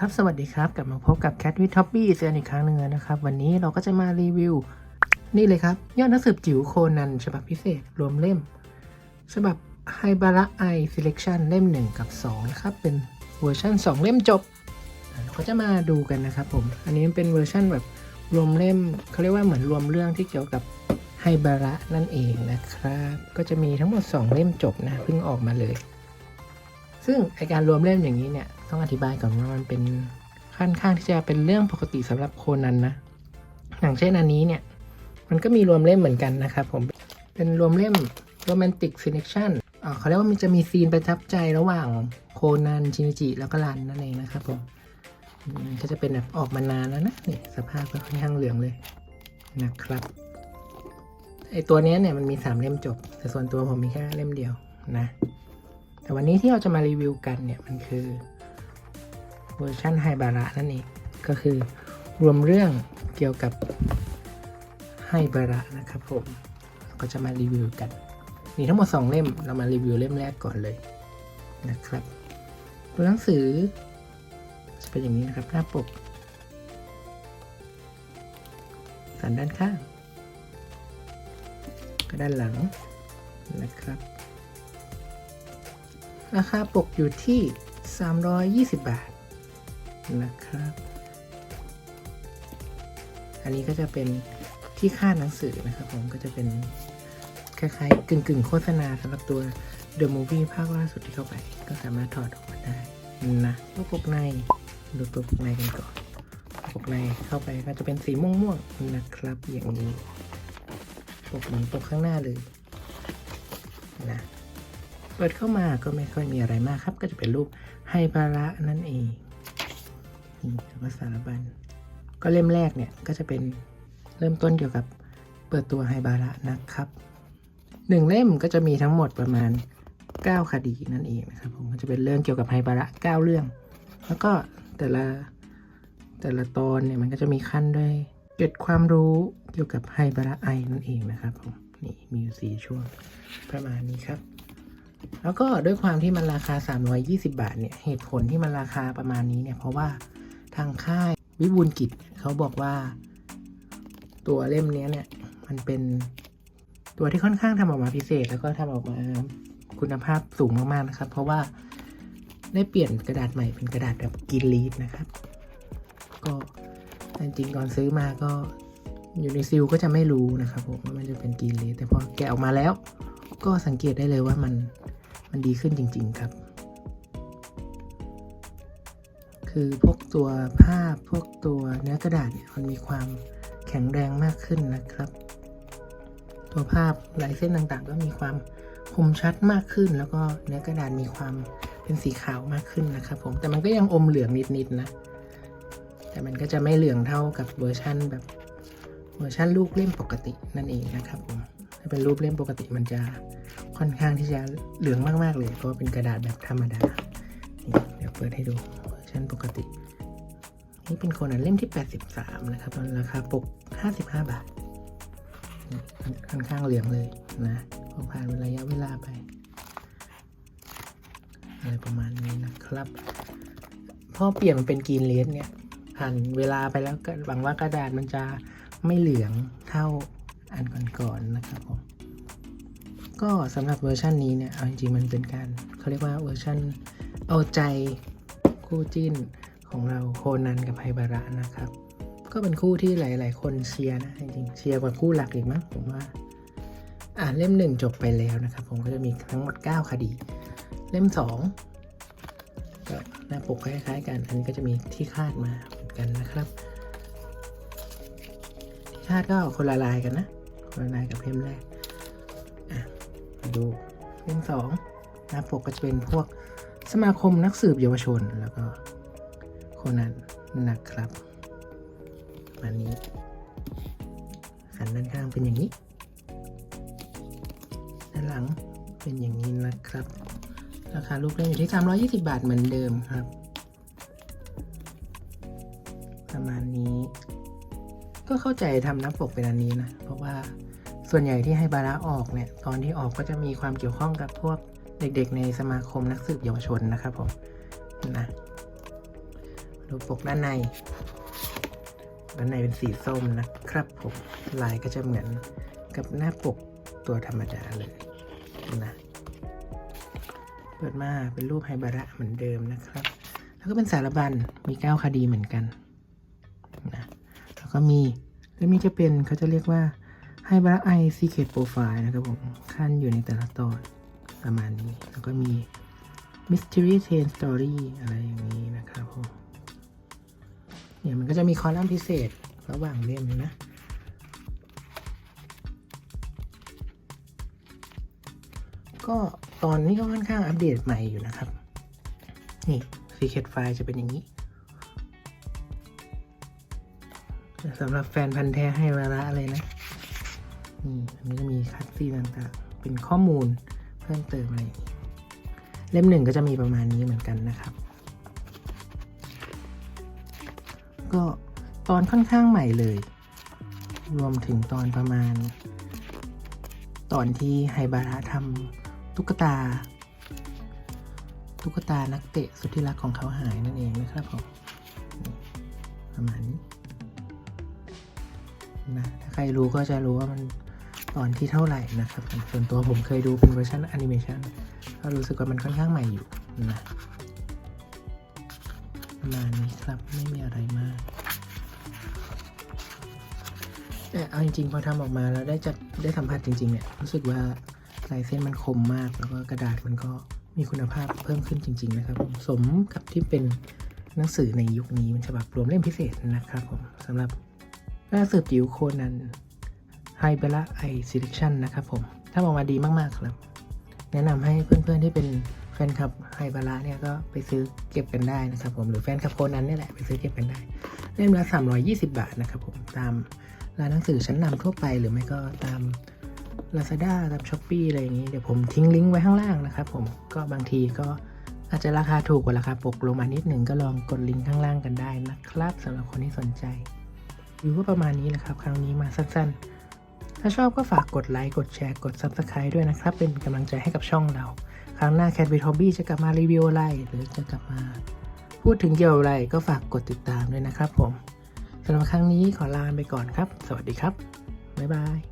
ครับสวัสดีครับ กลับมาพบกับ Cat with Toppy เซนอีกครั้งหนึ่งนะครับ วันนี้เราก็จะมารีวิว นี่เลยครับ ยอดนักสืบจิ๋วโคนัน ฉบับพิเศษรวมเล่ม ฉบับไฮบาระไอ Selection เล่ม 1 กับ 2 นะครับ เป็นเวอร์ชัน2 เล่มจบเราก็จะมาดูกันนะครับผม อันนี้เป็นเวอร์ชันแบบรวมเล่มเขาเรียกว่าเหมือนรวมเรื่องที่เกี่ยวกับไฮบาระนั่นเองนะครับ ก็จะมีทั้งหมด 2 เล่มจบนะเพิ่งออกมาเลย ซึ่งไอการรวมเล่มอย่างนี้เนี่ย ต้องอธิบายก่อนว่ามันเป็นค่อนข้างที่จะเป็นเรื่องปกติสำหรับโคนันนะ อย่างเช่นอันนี้เนี่ย มันก็มีรวมเล่มเหมือนกันนะครับผม เป็นรวมเล่มโรแมนติกซีเนชั่นเขาเรียกว่ามันจะมีซีนประทับใจระหว่างโคนัน ชินิจิ แล้วก็รันนั่นเองนะครับผมก็จะเป็นแบบออกมานานแล้วนะนี่สภาพก็ค่อนข้างเหลืองเลยนะครับไอตัวนี้เนี่ยมันมีสามเล่มจบ แต่ส่วนตัวผมมีแค่เล่มเดียวนะ แต่วันนี้ที่เราจะมารีวิวกันเนี่ยมันคือ เวอร์ชันไฮบาระนั่นเองก็คือรวมเรื่องเกี่ยวกับไฮบาระนะครับผมเราก็จะมารีวิวกันมีทั้งหมด 2 เล่มเรามารีวิวเล่มแรกก่อนเลยนะครับตัวหนังสือจะเป็นอย่างนี้นะครับหน้าปกสันด้านข้างก็ด้านหลังนะครับ ราคาปกอยู่ที่ 320 บาท นะครับ อันนี้ก็จะเป็นที่คาดหนังสือนะครับผมก็จะเป็นคล้ายๆกึ่งๆ โฆษณาสำหรับตัว The Movie ภาคล่าสุดที่เข้าไป ก็สามารถถอดออกมาได้นะตัวปกในดูตัวปกในกันก่อนปกในเข้าไปก็จะเป็นสีม่วงๆนะครับ อย่างนี้ปกเหมือนปกข้างหน้าเลยนะเปิดเข้ามาก็ไม่ค่อยมีอะไรมากครับ ก็จะเป็นรูปไฮบาระนั่นเอง นี่แล้วก็สารบัญก็เล่มแรกเนี่ยก็จะเป็นเริ่มต้นเกี่ยวกับเปิดตัวไฮบาระนะครับหนึ่งเล่มก็จะมีทั้งหมดประมาณ 9 คดีนั่นเองนะครับผมก็จะเป็นเรื่องเกี่ยวกับไฮบาระ9เรื่อง แล้วก็แต่ละแต่ละตอนเนี่ยมันก็จะมีขั้นด้วยเก็ดความรู้เกี่ยวกับไฮบาระไอนั่นเองนะครับผมนี่มีอยู่สี่ช่วงประมาณนี้ครับ แล้วก็ด้วยความที่มันราคา 320 บาทเนี่ยเหตุผลที่มันราคาประมาณนี้เนี่ยเพราะว่า ทางค่ายวิบูลกิจเขาบอกว่า ตัวเล่มนี้เนี่ย มันเป็นตัวที่ค่อนข้างทำออกมาพิเศษ แล้วก็ทำออกมาคุณภาพสูงมากๆนะครับ เพราะว่าได้เปลี่ยนกระดาษใหม่เป็นกระดาษแบบกินลีดนะครับ ก็จริงๆก่อนซื้อมาก็อยู่ในซิลก็จะไม่รู้นะครับผมว่ามันจะเป็นกินลีดแต่พอแกะออกมาแล้ว ก็สังเกตได้เลยว่ามันมันดีขึ้นจริง ๆ ครับ คือพวกตัวภาพพวกตัวเนื้อกระดาษเนี่ยมันมีความแข็งแรงมากขึ้นนะครับ ตัวภาพลายเส้นต่างๆ ก็มีความคมชัดมากขึ้น แล้วก็เนื้อกระดาษมีความเป็นสีขาวมากขึ้นนะครับผมแต่มันก็ยังอมเหลืองนิดๆนะ แต่มันก็จะไม่เหลืองเท่ากับเวอร์ชั่นแบบเวอร์ชันลูกเล่มปกตินั่นเองนะครับผมถ้าเป็นรูปเล่มปกติมันจะค่อนข้างที่จะเหลืองมากๆเลยเพราะเป็นกระดาษแบบธรรมดา เดี๋ยวเปิดให้ดู ชันปกติ นี่เป็นโคนอันเล่มที่ 83 นะครับราคาปก 55 บาท ค่อนข้างเหลืองเลยนะพอผ่านระยะเวลาไป อะไรประมาณนี้นะครับ พอเปลี่ยนมันเป็นกรีนเลสเนี่ย ผ่านเวลาไปแล้วก็หวังว่ากระดาษมันจะไม่เหลืองเท่าอันก่อนๆนะครับผมก็สำหรับเวอร์ชันนี้เนี่ย เอาจริงๆ มันเป็นการเขาเรียกว่าเวอร์ชันเอาใจ คู่จิ้นของเราโคนันกับไฮบาระนะครับ ก็เป็นคู่ที่หลาย ๆ คนเชียร์นะจริงเชียร์กว่าคู่หลักอีกมั้งผมว่า อ่านเล่มหนึ่งจบไปแล้วนะครับ ผมก็จะมีทั้งหมด 9 คดี เล่ม 2 ก็หน้าปกคล้าย ๆ กัน อันนี้ก็จะมีที่คาดมาเหมือนกันนะครับที่คาดก็คนละลายกันนะคนละลายกับเล่มแรกอะมาดูเล่มสองหน้าปกก็จะเป็นพวก สมาคมนักสืบเยาวชนแล้วก็โคนันนะครับอันนี้หันด้านข้างเป็นอย่างนี้ ด้านหลังเป็นอย่างนี้นะครับ ราคาลูกเล่มอยู่ที่ 320 บาทเหมือนเดิมครับ ประมาณนี้ ก็เข้าใจทำน้าปกเป็นอันนี้นะ เพราะว่าส่วนใหญ่ที่ให้บาระออกเนี่ย ตอนที่ออกก็จะมีความเกี่ยวข้องกับพวก เด็กๆในสมาคมนักสืบเยาวชนนะครับผมนะดูปกด้านใน ด้านในเป็นสีส้มนะครับผมลายก็จะเหมือนกับหน้าปกตัวธรรมดาเลยนะเปิดมาเป็นรูปไฮบาระเหมือนเดิมนะครับ แล้วก็เป็นสารบัญมีเก้าคดีเหมือนกันนะแล้วก็มีเรื่องนี้จะเป็นเขาจะเรียกว่าไฮบาระไอซีเคทโปรไฟล์นะครับผมขั้นอยู่ในแต่ละตอน ประมาณนี้ แล้วก็มี Mystery Chain Story อะไรอย่างนี้นะครับผมเนี่ยมันก็จะมีคอลัมน์พิเศษระหว่างเล่มนะ ก็ตอนนี้ก็ค่อนข้างอัปเดตใหม่อยู่นะครับ นี่ Secret File จะเป็นอย่างนี้สำหรับแฟนพันธ์แท้ให้เวลาอะไรนะ นี่อันนี้จะมีคัดซีนต่างๆ เป็นข้อมูล เพิ่มเติมอะไรอย่างนี้เล่มหนึ่งก็จะมีประมาณนี้เหมือนกันนะครับ ก็ตอนค่อนข้างใหม่เลย รวมถึงตอนประมาณ ตอนที่ไฮบาระทำตุ๊กตา ตุ๊กตานักเตะสุดที่รักของเขาหายนั่นเองนะครับผมประมาณนี้นะถ้าใครรู้ก็จะรู้ว่ามัน ตอนที่เท่าไหร่นะครับส่วนตัวผมเคยดูเป็นเวอร์ชันแอนิเมชันก็รู้สึกว่ามันค่อนข้างใหม่อยู่นะประมาณนี้ครับไม่มีอะไรมากแต่เอาจริงๆพอทำออกมาแล้วได้จัดได้สัมผัสจริงๆเนี่ยรู้สึกว่าลายเส้นมันคมมาก แล้วก็กระดาษมันก็มีคุณภาพเพิ่มขึ้นจริง ๆ นะครับสมกับที่เป็นหนังสือในยุคนี้มันฉบับรวมเล่มพิเศษนะครับผมสำหรับหน้าสืบจิ๋วโคนัน ไฮเบล่าไอซิลิชันนะครับผมถ้าออกมาดีมาก ๆ ครับ แนะนำให้เพื่อนๆที่เป็นแฟนคลับไฮบาระเนี่ยก็ไปซื้อเก็บกันได้นะครับผมหรือแฟนคลับโคนันนี่แหละไปซื้อเก็บกันได้ เล่มละ 320 บาทนะครับผมตามร้านหนังสือชั้นนำทั่วไปหรือไม่ก็ตาม Lazada ตาม s h อ p e e อะไรอย่างนี้ เดี๋ยวผมทิ้งลิงก์ไว้ข้างล่างนะครับผมก็บางทีก็อาจจะราคาถูกกว่าราคาปกลงมานิดหนึ่งก็ลองกดลิงก์ข้างล่างกันได้นะครับสำหรับคนที่สนใจอยู่ก็ประมาณนี้นะครับ ครั้งนี้มาสั้นๆ ถ้าชอบก็ฝากกดไลค์กดแชร์กด Subscribe ด้วยนะครับ เป็นกำลังใจให้กับช่องเรา ครั้งหน้า Cat with Hobby จะกลับมารีวิวอะไร หรือจะกลับมา พูดถึงเกี่ยวกับอะไรก็ฝากกดติดตามด้วยนะครับผมสำหรับครั้งนี้ขอลาไปก่อนครับ สวัสดีครับบ๊ายบาย